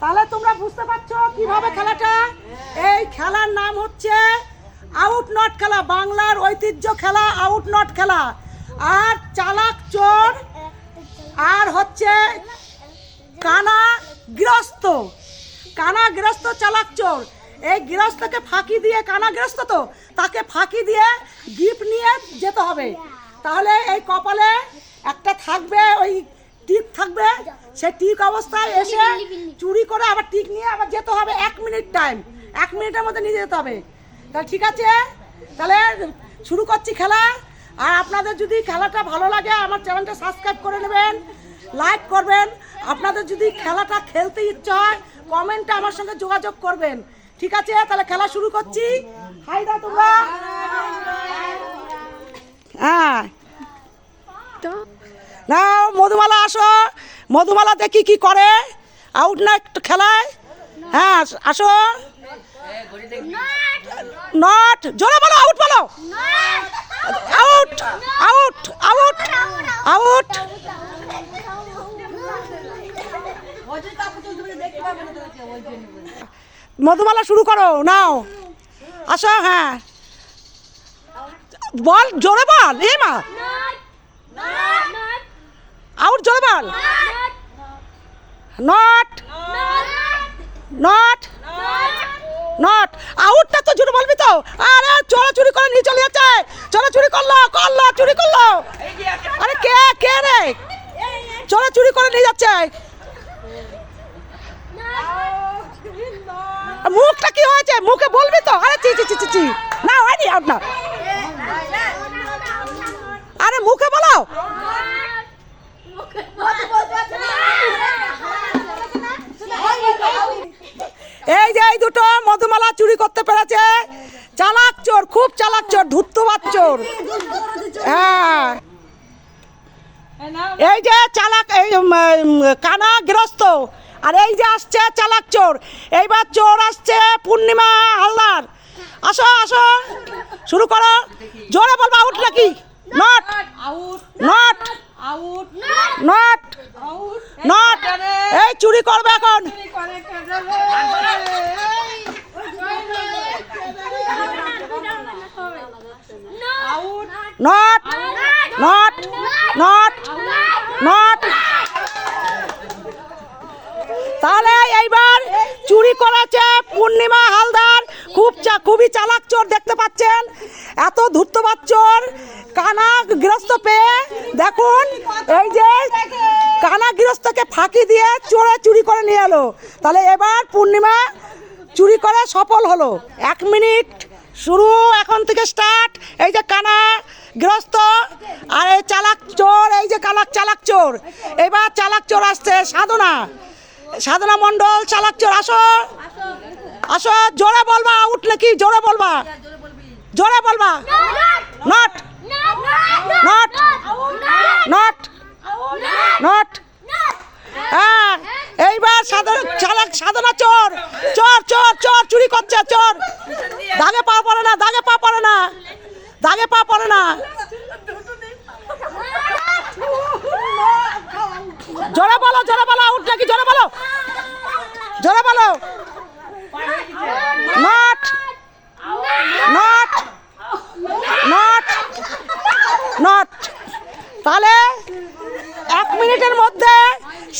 তাহলে তোমরা বুঝতে পারছ কীভাবে খেলাটা? এই খেলার নাম হচ্ছে আউট নট খেলা বাংলার ঐতিহ্য খেলা আউট নট খেলা। আর চালাক চোর আর হচ্ছে কানা গৃহস্থ। কানা গৃহস্থ চালাক চোর। এই গৃহস্থকে ফাঁকি দিয়ে কানা গৃহস্থ তো তাকে ফাঁকি দিয়ে গিফট নিয়ে যেতে হবে। তাহলে এই কপালে একটা থাকবে ওই টিক থাকবে? সেই টিক অবস্থায় এসে চুরি করে আবার টিক নিয়ে আবার যেতে হবে এক মিনিট টাইম এক মিনিটের মধ্যে নিয়ে যেতে হবে। তাহলে ঠিক আছে? তাহলে শুরু করছি খেলা। আর আপনাদের যদি খেলাটা ভালো লাগে আমার চ্যানেলটা সাবস্ক্রাইব করে নেবেন লাইক করবেন। আপনাদের যদি খেলাটা খেলতে ইচ্ছা হয় কমেন্টে আমার সঙ্গে যোগাযোগ করবেন। ঠিক আছে? তাহলে খেলা শুরু করছি। হাই দাও তোমরা। হ্যাঁ না মধুমালা আসো। মধুমালা দেখি কি করে? আউট না খেলায়? হ্যাঁ আসো। নট জোরে বলো আউট বলো। Out out out out Madhumala শুরু করো, নাও। আসো হ্যাঁ। বল, জোরে বল, এ মা। আউট জোরে বল নট নট নট আউটটা তো জোরে বলবি তো। আরে চোরা চুরি করে নিয়ে চলে যাচ্ছে। চোরা চুরি করল করল, চুরি করল। আরে কে কে রে? চোরা চুরি করে নিয়ে যাচ্ছে। মুখটা কি হয়েছে? মুখে বলবি তো। আরে চি চি চি চি না হয়নি আউট না। আরে মুখে বলো। এই যে এই দুটো মধুমালা চুরি করতে পেরেছে। চালাক চোর খুব চালাক চোর ধূর্তবাদ চোর। হ্যাঁ। এই যে চালাক এই কানা গৃহস্থ। আর এই যে আসছে চালাক চোর এইবার চোর আসছে পূর্ণিমা হালদার। আসো আসো শুরু করো। জোরে বলব আউট নাকি? নট। নট। নট নট এই চুরি করবে এখন। নট নট নট নট তাহলে এইবার চুরি করেছে পূর্ণিমা হালদার। খুব চা- খুবই চালাক চোর দেখতে পাচ্ছেন। এত ধূর্তবাদ চোর। কানা গৃহস্থ পেয়ে, দেখুন, এই যে কানা গৃহস্থকে ফাঁকি দিয়ে চোরে চুরি করে নিয়ে এলো। তাহলে এবার পূর্ণিমা চুরি করে সফল হলো। এক মিনিট, শুরু এখন থেকে স্টার্ট এই যে কানা গৃহস্থ আর এই চালাক চোর, এই যে কালাক চালাক চোর। এবার চালাক চোর আসছে, সাধনা। সাধনা মণ্ডল, চালাক চোর, আসো। আসো, জোরে বলবা আউট নাকি জোরে বলবা। জোরে বলবা। নট। নট। নট। নট। হ্যাঁ এইবার সাধনা চালাক সাধনা চোর। চোর চোর চোর চুরি করছে, চোর। দাগে পা পড়ে না, দাগে পা পড়ে না। দাগে পা পড়ে না। জোরে বলো জোরে বলো আউট নাকি জোরে বলো। জোরে বলো নট নট নট তাহলে এক মিনিটের মধ্যে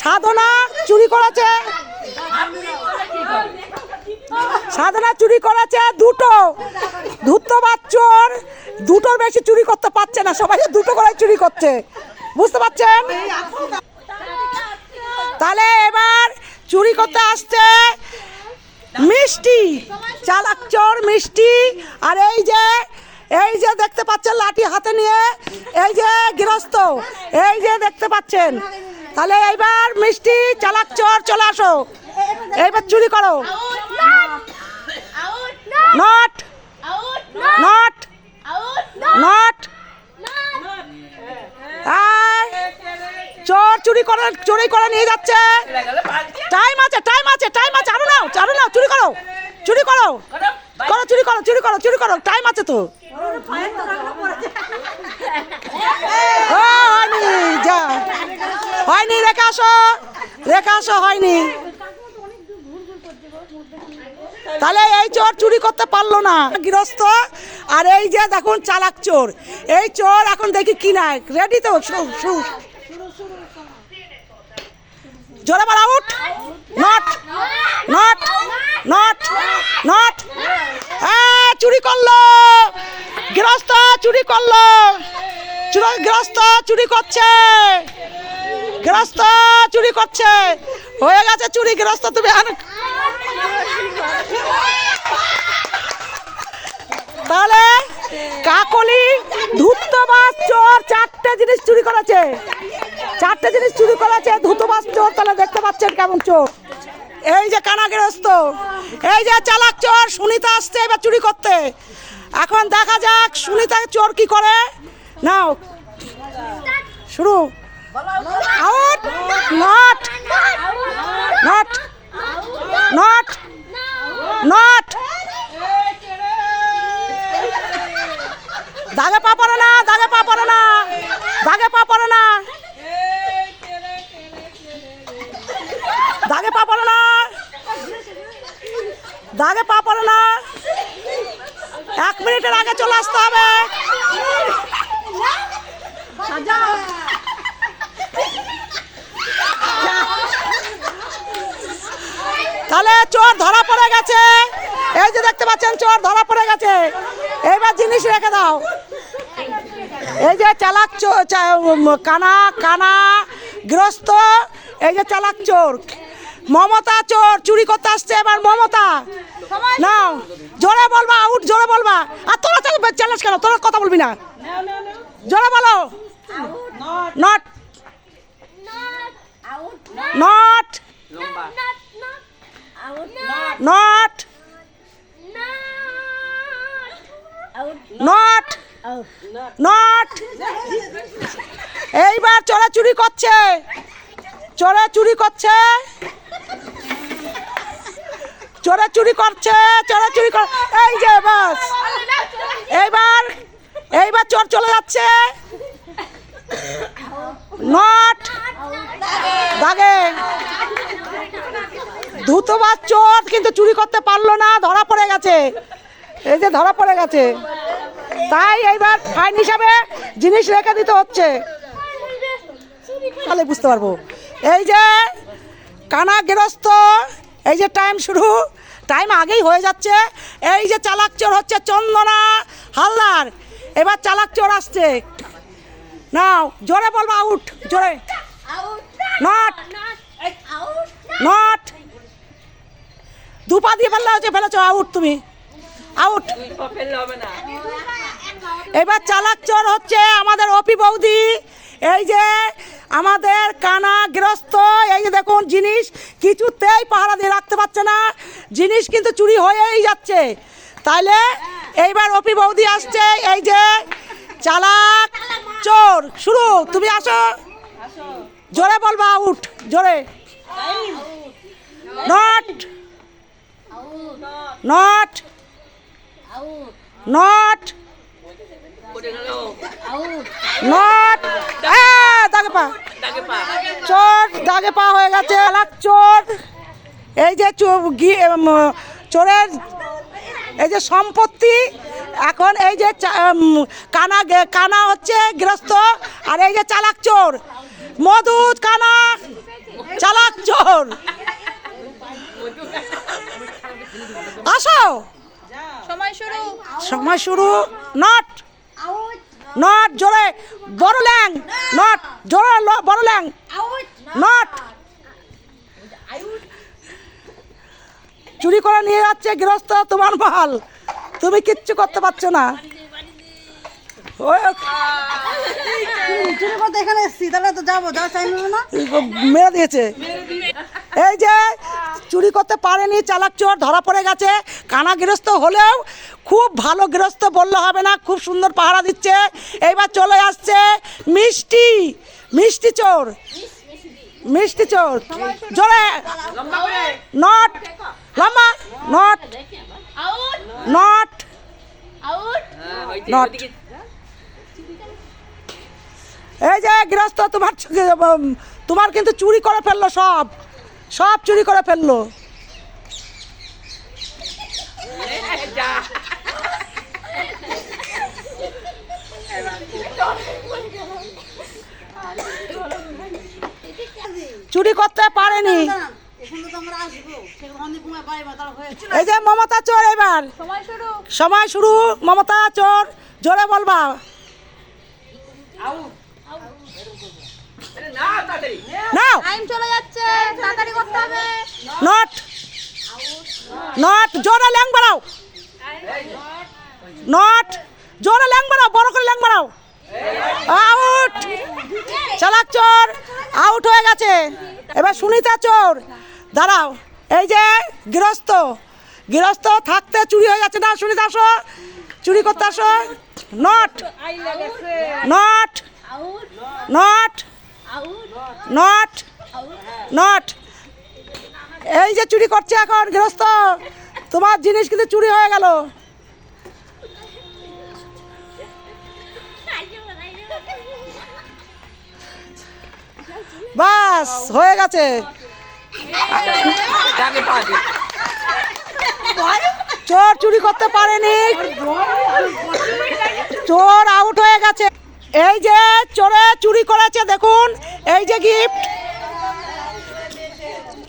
সাধনা চুরি করেছে। সাধনা চুরি করেছে দুটো। ধূর্তবাদ চোর দুটোর বেশি চুরি করতে পারছে না, সবাই দুটো করে চুরি করছে। বুঝতে পারছেন? তাহলে এবার চুরি করতে আসছে মিষ্টি, চালাক চোর মিষ্টি, আর এই যে এই যে দেখতে পাচ্ছেন লাঠি হাতে নিয়ে, এই যে গৃহস্থ, এই যে দেখতে পাচ্ছেন। তাহলে এইবার মিষ্টি, চালাক চোর, চলে আসো। এইবার চুরি করো। নট। নট। নট। চোর চুরি করে চুরি করে নিয়ে যাচ্ছে। টাইম আছে টাইম আছে টাইম আছে। আরও নাও আরও নাও, চুরি করো। চুরি করো। করো, চুরি করো চুরি করো চুরি করো। টাইম আছে তো। হয়নি, যা। হয়নি, রেখে আসো। রেখে আসো, হয়নি। তাহলে এই চোর চুরি করতে পারল না। গৃহস্থ, আর এই যে দেখুন চালাক চোর। এই চোর এখন দেখি কি নাই। রেডি তো? জোরে বল out not not not not. চুরি করল। গৃহস্থ চুরি করল। গৃহস্থ চুরি করছে। গৃহস্থ চুরি করছে। হয়ে গেছে চুরি, গৃহস্থ তুমি তাহলে কাকলি ধূর্তবাস চোর, চারটে জিনিস চুরি করেছে। চারটে জিনিস চুরি করেছে, ধূতবাস, চোর, তাহলে দেখতে পাচ্ছেন কেমন চোর। এই যে কানা গৃহস্থ, এই যে চালাক চোর, সুনিতা আসছে এবার চুরি করতে। এখন দেখা যাক সুনিতা চোর কি করে। নাও, শুরু। Out not not not not দাগে পা পড়ে না দাগে পা পড়ে না দাগে পা পড়ে না। দাগে পা পড়ে না দাগে পা পড়ে না। এক মিনিটের আগে চলে আসতে হবে। তাহলে চোর ধরা পড়ে গেছে। এই যে দেখতে পাচ্ছেন, চোর ধরা পড়ে গেছে। এইবার জিনিস রেখে দাও। এই যে চালাক কানা কানা গৃহস্থ এই যে চালাক চোর। মমতা চোর চুরি করতে আসছে এবার মমতা। নাও জোরে বলবা আউট জোরে বলবা। আর তোরা চ্যালেঞ্জ কেন? তোরা কথা বলবি না। জোরে বলো। Not not not not not. এইবার চোরে চুরি করছে। চোরে চুরি করছে। চোরে চুরি করছে, চোরে চুরি কর, এই যে বাস। এইবার এইবার চোর চলে যাচ্ছে। নট, দাগে। ধুতোবাজ চোর কিন্তু চুরি করতে পারল না, ধরা পড়ে গেছে। এই যে ধরা পড়ে গেছে। তাই এইবার ফাইন হিসাবে জিনিস রেখে দিতে হচ্ছে। তাহলে বুঝতে পারব। এই যে কানা গৃহস্থ এই যে টাইম শুরু টাইম আগেই হয়ে যাচ্ছে। এই যে চালাক চোর হচ্ছে চন্দনা হালদার। এবার চালাক চোর আসছে। নাও, জোরে বলব আউট জোরে। নট নট দুপা দিয়ে ফেললে হচ্ছে, ফেলেছো আউট তুমি। আউট এবার চালাক চোর হচ্ছে আমাদের অপি বৌদি। এই যে আমাদের কানা গৃহস্থ এই যে দেখুন জিনিস কিছুতেই পাহারা দিয়ে রাখতে পারছে না। জিনিস কিন্তু চুরি হয়েই যাচ্ছে। তাইলে এইবার অপি বৌদি আসছে এই যে চালাক চোর। শুরু তুমি আসো। জোরে বলবা আউট জোরে। নট নট নট। নট। দাগে পা। চোর, দাগে পা হয়ে গেছে আলাক চোর। এই যে চো- গি- চোরের এই যে সম্পত্তি, এখন এই যে কানা কানা হচ্ছে গৃহস্থ, আর এই যে চালাক চোর। মধুদ কানা, চালাক চোর। আসো। সময় শুরু। সময় শুরু নট নট জোরে বড় ল্যাং নট জোরে বড় ল্যাং নট। চুরি করে নিয়ে যাচ্ছে গৃহস্থ তোমার মাল। তুমি কিচ্ছু করতে পারছ না। ওই চুরি করতে এখানে এসছি তাহলে তো যাব যাওয়া চাই না। মেরে দিয়েছে। এই যে চুরি করতে পারেনি, চালাক চোর ধরা পড়ে গেছে। কানা গৃহস্থ হলেও খুব ভালো গৃহস্থ বললে হবে না, খুব সুন্দর পাহারা দিচ্ছে। এইবার চলে আসছে মিষ্টি মিষ্টি চোর। মিষ্টি চোর। জোরে। নট। লম্বা। নট। নট. ওদিকে- এই যে গৃহস্থ, তোমার তোমার কিন্তু চুরি করে ফেলল সব। সব চুরি করে ফেলল। চুরি করতে পারেনি। এই যে মমতা চোর এবার। সময় শুরু। সময় শুরু মমতা চোর জোরে বলবা আউট। আরে না, তাড়াতাড়ি। নাও। টাইম চলে যাচ্ছে তাড়াতাড়ি করতে হবে। নট নট জোরে ল্যাং বাড়াও। নট জোরে ল্যাং বাড়াও বড় করে ল্যাং বাড়াও। আউট চালাক চোর আউট হয়ে গেছে। এবার সুনিতা চোর দাঁড়াও। এই যে গৃহস্থ গৃহস্থ থাকতে চুরি হয়ে যাচ্ছে না সুনিতা আসো। চুরি করতে আসো। Not not not not not. এই যে চুরি করছে এখন, গৃহস্থ। তোমার জিনিস কিন্তু চুরি হয়ে গেল। বাস, হয়ে গেছে। চোর চুরি করতে পারেনি। চোর আউট হয়ে গেছে। এই যে চোরে চুরি করেছে দেখুন। এই যে গিফট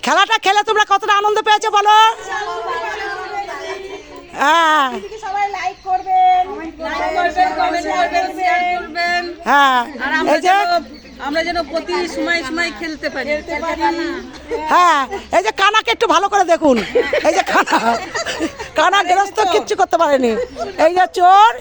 খেলাটা খেলে তোমরা কতটা আনন্দ পেয়েছ বলো? হ্যাঁ। সবাই লাইক করবেন হ্যাঁ এই যে আমরা যেন প্রতি সময় সময় খেলতে পারি। হ্যাঁ। এই যে কানাকে একটু ভালো করে দেখুন। এই যে কানা। কানা গৃহস্থ কিচ্ছু করতে পারেনি। এই যে চোর।